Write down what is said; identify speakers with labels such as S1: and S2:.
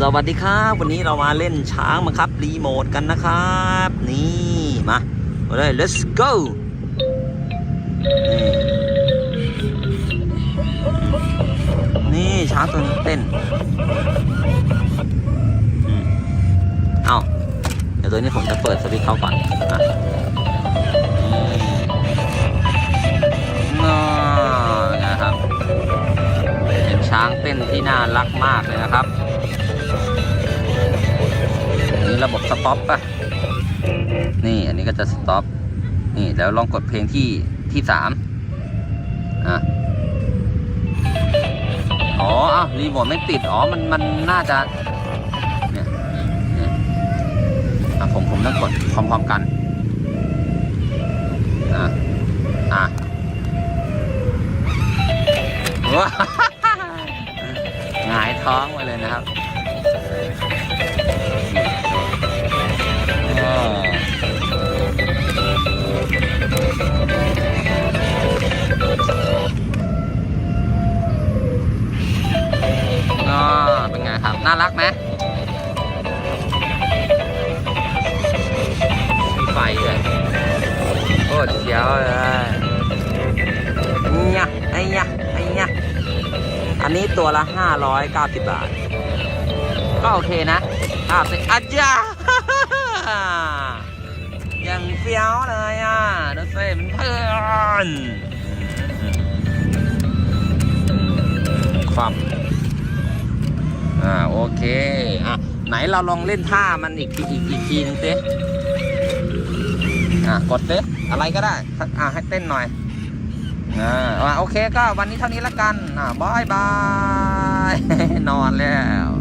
S1: สวัสดีครับ วันนี้เรามาเล่นช้างมาครับ รีโมทกันนะครับ นี่มาเลย let's go นี่ช้างตัวนี้เต้นอืมเอาเดี๋ยวตัวนี้ผมจะเปิดสวิตช์เขาก่อนอะนี่นะครับเป็นช้างเต้นที่น่ารักมากเลยนะครับ ต็อปป่ะ นี่อันนี้ก็จะสต็อป นี่แล้วลองกดเพลงที่ที่สามอะ อ๋ออ้าวรีโมทไม่ติด อ๋อ มัน มันน่าจะ เนี่ยเนี่ยอะผม ผมต้องกดพร้อมๆกัน อะ อะว้าหงายท้องไปเลยนะครับ น่ารักไหมมีไฟด้วยโอ้เจ๋วเลยเนี่ยไอ้เนี่ยไอ้เนี่ยอันนี้ตัวละ 590 บาท ก็โอเคนะภาพสิอาจารย์ยังเฟี้ยวเลยอะดูสิมันเพื่อนความ โอเคอะไหนเราลองเล่นท่ามันอีกอีกอีกทีนึงสิอะกดสิอะไรก็ได้อะให้เต้นหน่อยอ่าอ่าโอเคก็วันนี้เท่านี้ละกันอะบายบาย นอนแล้ว